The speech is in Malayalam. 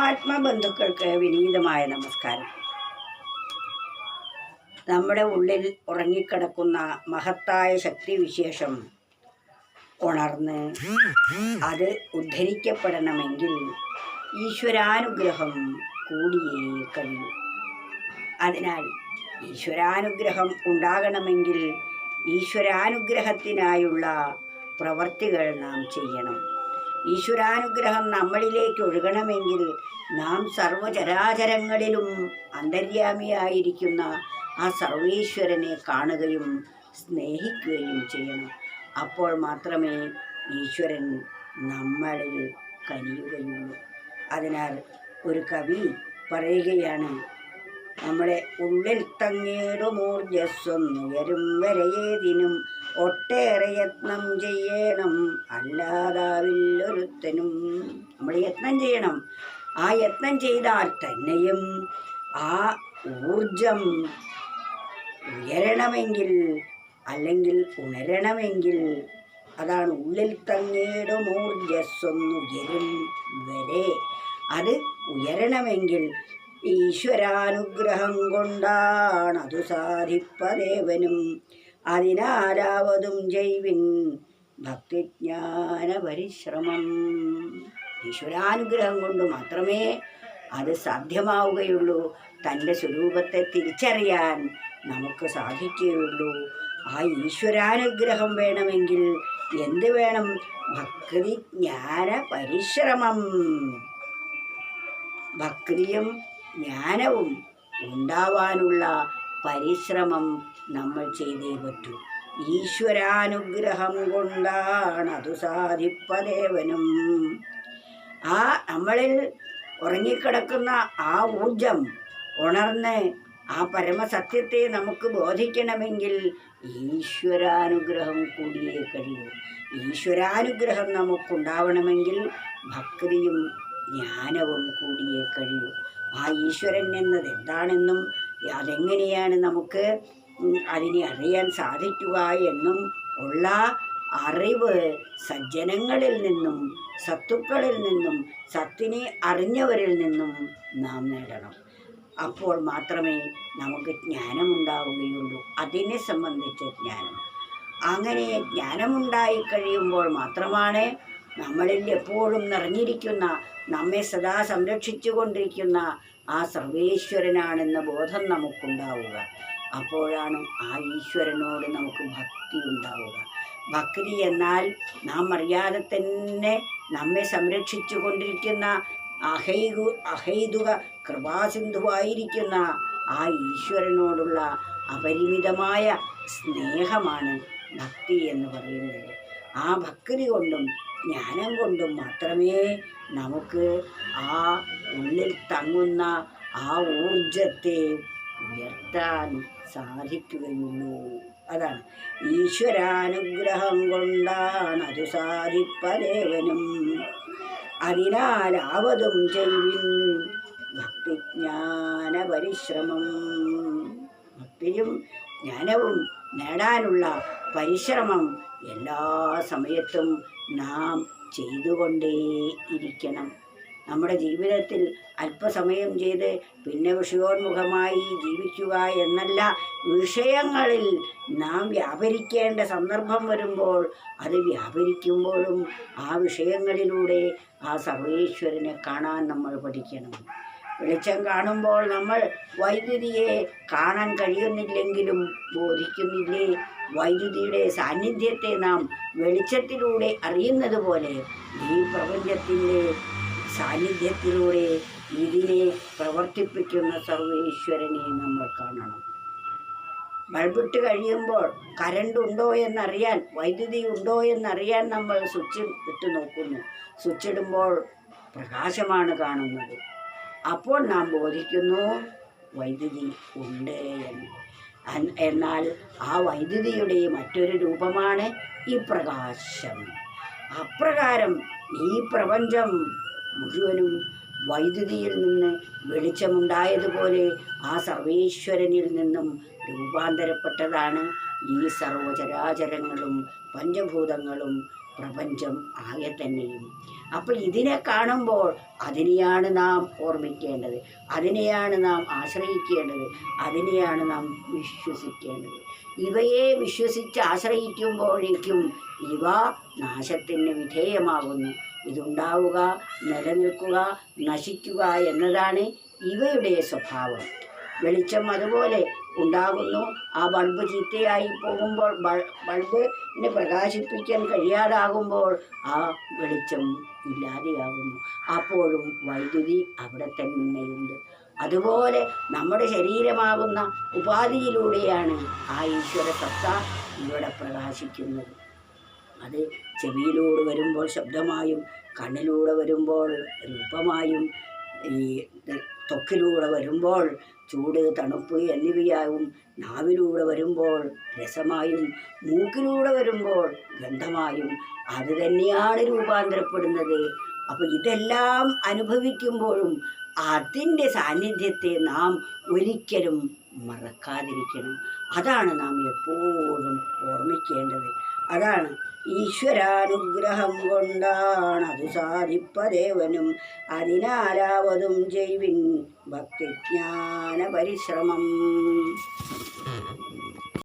ആത്മബന്ധുക്കൾക്ക് വിനീതമായ നമസ്കാരം. നമ്മുടെ ഉള്ളിൽ ഉറങ്ങിക്കിടക്കുന്ന മഹത്തായ ശക്തിവിശേഷം ഉണർന്ന് അത് ഉദ്ധരിക്കപ്പെടണമെങ്കിൽ ഈശ്വരാനുഗ്രഹം കൂടിയേ കഴിയൂ. അതിനാൽ ഈശ്വരാനുഗ്രഹം ഉണ്ടാകണമെങ്കിൽ ഈശ്വരാനുഗ്രഹത്തിനായുള്ള പ്രവർത്തികൾ നാം ചെയ്യണം. ഈശ്വരാനുഗ്രഹം നമ്മളിലേക്ക് ഒഴുകണമെങ്കിൽ നാം സർവചരാചരങ്ങളിലും അന്തര്യാമിയായിരിക്കുന്ന ആ സർവീശ്വരനെ കാണുകയും സ്നേഹിക്കുകയും ചെയ്യണം. അപ്പോൾ മാത്രമേ ഈശ്വരൻ നമ്മളിൽ കനിയുകയുള്ളൂ. അതിനാൽ ഒരു കവി പറയുകയാണ് നമ്മളെ ഉള്ളിൽ തങ്ങേടുമൂർജസ്വന്നുയരും വരെയേതിനും ഒട്ടേറെ യത്നം ചെയ്യണം. അല്ലാതാവില്ലൊരുത്തനും നമ്മൾ യത്നം ചെയ്യണം. ആ യത്നം ചെയ്താൽ തന്നെയും ആ ഊർജം ഉയരണമെങ്കിൽ അല്ലെങ്കിൽ ഉണരണമെങ്കിൽ അതാണ് ഉള്ളിൽ തങ്ങിയിടും ഊർജസ്വന്നുയരും വരെ അത് ഉയരണമെങ്കിൽ ഈശ്വരാനുഗ്രഹം കൊണ്ടാണ് അത് സാധിപ്പദേവനും. അതിനാലാവതും ജൈവിൻ ഭക്തിജ്ഞാന പരിശ്രമം ഈശ്വരാനുഗ്രഹം കൊണ്ട് മാത്രമേ അത് സാധ്യമാവുകയുള്ളൂ. തന്റെ സ്വരൂപത്തെ തിരിച്ചറിയാൻ നമുക്ക് സാധിക്കുകയുള്ളൂ. ആ ഈശ്വരാനുഗ്രഹം വേണമെങ്കിൽ എന്ത് വേണം? ഭക്തി ജ്ഞാന പരിശ്രമം ഭക്തിയും ജ്ഞാനവും ഉണ്ടാവാനുള്ള പരിശ്രമം നമ്മൾ ചെയ്തേ പറ്റൂ. ഈശ്വരാനുഗ്രഹം കൊണ്ടാണ് അതു സാധിപ്പദേവനും. ആ നമ്മളിൽ ഉറങ്ങിക്കിടക്കുന്ന ആ ഊർജം ഉണർന്ന് ആ പരമസത്യത്തെ നമുക്ക് ബോധിക്കണമെങ്കിൽ ഈശ്വരാനുഗ്രഹം കൂടിയേ കഴിയൂ. ഈശ്വരാനുഗ്രഹം നമുക്കുണ്ടാവണമെങ്കിൽ ഭക്തിയും ജ്ഞാനവും കൂടിയേ കഴിയൂ. ആ ഈശ്വരൻ എന്നത് എന്താണെന്നും അതെങ്ങനെയാണ് നമുക്ക് അതിനെ അറിയാൻ സാധിക്കുക എന്നും ഉള്ള അറിവ് സജ്ജനങ്ങളിൽ നിന്നും സത്തുക്കളിൽ നിന്നും സത്തിനെ അറിഞ്ഞവരിൽ നിന്നും നാം നേടണം. അപ്പോൾ മാത്രമേ നമുക്ക് ജ്ഞാനമുണ്ടാവുകയുള്ളൂ. അതിനെ സംബന്ധിച്ച ജ്ഞാനം. അങ്ങനെ ജ്ഞാനമുണ്ടായി കഴിയുമ്പോൾ മാത്രമാണ് നമ്മളിൽ എപ്പോഴും നിറഞ്ഞിരിക്കുന്ന നമ്മെ സദാ സംരക്ഷിച്ചു കൊണ്ടിരിക്കുന്ന ആ സർവേശ്വരനാണെന്ന ബോധം നമുക്കുണ്ടാവുക. അപ്പോഴാണ് ആ ഈശ്വരനോട് നമുക്ക് ഭക്തി ഉണ്ടാവുക. ഭക്തി എന്നാൽ നാം അറിയാതെ തന്നെ നമ്മെ സംരക്ഷിച്ചു കൊണ്ടിരിക്കുന്ന അഹൈകു അഹൈതുക കൃപാസിന്ധുവായിരിക്കുന്ന ആ ഈശ്വരനോടുള്ള അപരിമിതമായ സ്നേഹമാണ് ഭക്തി എന്ന് പറയുന്നത്. ആ ഭക്തി കൊണ്ടും ജ്ഞാനം കൊണ്ടും മാത്രമേ നമുക്ക് ആ ഉള്ളിൽ തങ്ങുന്ന ആ ഊർജത്തെ ഉയർത്താൻ സാധിക്കുകയുള്ളൂ. അതാണ്. ഈശ്വരാനുഗ്രഹം കൊണ്ടാണ് അത് സാധിപ്പദേവനും. അതിനാലാവതും ചെയ്വിൻ ഭക്തിജ്ഞാന പരിശ്രമം ഭക്തിയും ജ്ഞാനവും നേടാനുള്ള പരിശ്രമം എല്ലാ സമയത്തും നാം ചെയ്തുകൊണ്ടേ ഇരിക്കണം നമ്മുടെ ജീവിതത്തിൽ അല്പസമയം ചെയ്ത് പിന്നെ വിഷയോന്മുഖമായി ജീവിക്കുക എന്നല്ല വിഷയങ്ങളിൽ നാം വ്യാപരിക്കേണ്ട സന്ദർഭം വരുമ്പോൾ അത് വ്യാപരിക്കുമ്പോഴും ആ വിഷയങ്ങളിലൂടെ ആ സർവേശ്വരനെ കാണാൻ നമ്മൾ പഠിക്കണം. വെളിച്ചം കാണുമ്പോൾ നമ്മൾ വൈദ്യുതിയെ കാണാൻ കഴിയുന്നില്ലെങ്കിലും ബോധിക്കുന്നില്ലേ? വൈദ്യുതിയുടെ സാന്നിധ്യത്തെ നാം വെളിച്ചത്തിലൂടെ അറിയുന്നത് പോലെ ഈ പ്രപഞ്ചത്തിന്റെ സാന്നിധ്യത്തിലൂടെ ഇതിനെ പ്രവർത്തിപ്പിക്കുന്ന സർവേശ്വരനെ നമ്മൾ കാണണം. ബൾബിട്ട് കഴിയുമ്പോൾ കരണ്ട് ഉണ്ടോ എന്നറിയാൻ വൈദ്യുതി ഉണ്ടോ എന്നറിയാൻ നമ്മൾ സ്വിച്ച് ഇട്ട് നോക്കുന്നു സ്വിച്ച് ഇടുമ്പോൾ പ്രകാശമാണ് കാണുന്നത്. അപ്പോൾ നാം ബോധിക്കുന്നു വൈദ്യുതി ഉണ്ട് എന്ന്. എന്നാൽ ആ വൈദ്യുതിയുടെ മറ്റൊരു രൂപമാണ് ഈ പ്രകാശം. അപ്രകാരം ഈ പ്രപഞ്ചം മുഴുവനും വൈദ്യുതിയിൽ നിന്ന് വെളിച്ചമുണ്ടായതുപോലെ ആ സർവേശ്വരനിൽ നിന്നും രൂപാന്തരപ്പെട്ടതാണ്. ഈ സർവചരാചരങ്ങളും പഞ്ചഭൂതങ്ങളും പ്രപഞ്ചം ആകെ തന്നെയും. അപ്പം ഇതിനെ കാണുമ്പോൾ അതിനെയാണ് നാം ഓർമ്മിക്കേണ്ടത്. അതിനെയാണ് നാം ആശ്രയിക്കേണ്ടത്. അതിനെയാണ് നാം വിശ്വസിക്കേണ്ടത്. ഇവയെ വിശ്വസിച്ച് ആശ്രയിക്കുമ്പോഴേക്കും ഇവ നാശത്തിന് വിധേയമാകുന്നു. ഇതുണ്ടാവുക നിലനിൽക്കുക നശിക്കുക എന്നതാണ് ഇവയുടെ സ്വഭാവം. വെളിച്ചം അതുപോലെ ഉണ്ടാകുന്നു. ആ ബൾബ് ചീത്തയായി പോകുമ്പോൾ ബൾ- ബൾബിനെ പ്രകാശിപ്പിക്കാൻ കഴിയാതാകുമ്പോൾ ആ വെളിച്ചം ഇല്ലാതെയാകുന്നു. അപ്പോഴും വൈദ്യുതി അവിടെ തന്നെയുണ്ട്. അതുപോലെ നമ്മുടെ ശരീരമാകുന്ന ഉപാധിയിലൂടെയാണ് ആ ഈശ്വര സത്ത ഇവിടെ പ്രകാശിക്കുന്നത്. അത് ചെവിയിലൂടെ വരുമ്പോൾ ശബ്ദമായും കണ്ണിലൂടെ വരുമ്പോൾ രൂപമായും ഈ ത്വക്കിലൂടെ വരുമ്പോൾ ചൂട് തണുപ്പ് എന്നിവയാവും നാവിലൂടെ വരുമ്പോൾ രസമായും മൂക്കിലൂടെ വരുമ്പോൾ ഗന്ധമായും. അത് തന്നെയാണ് രൂപാന്തരപ്പെടുന്നത്. അപ്പോൾ ഇതെല്ലാം അനുഭവിക്കുമ്പോഴും അതിന്റെ സാന്നിധ്യത്തെ നാം ഒരിക്കലും മറക്കാതിരിക്കണം. അതാണ് നാം എപ്പോഴും ഓർമ്മിക്കേണ്ടത്. അതാണ്. ഈശ്വരാനുഗ്രഹം കൊണ്ടാണ് അത് സാധിപ്പദേവനും അതിനാലാവതും ചെയ്വിൻ ഭക്തിജ്ഞാന പരിശ്രമം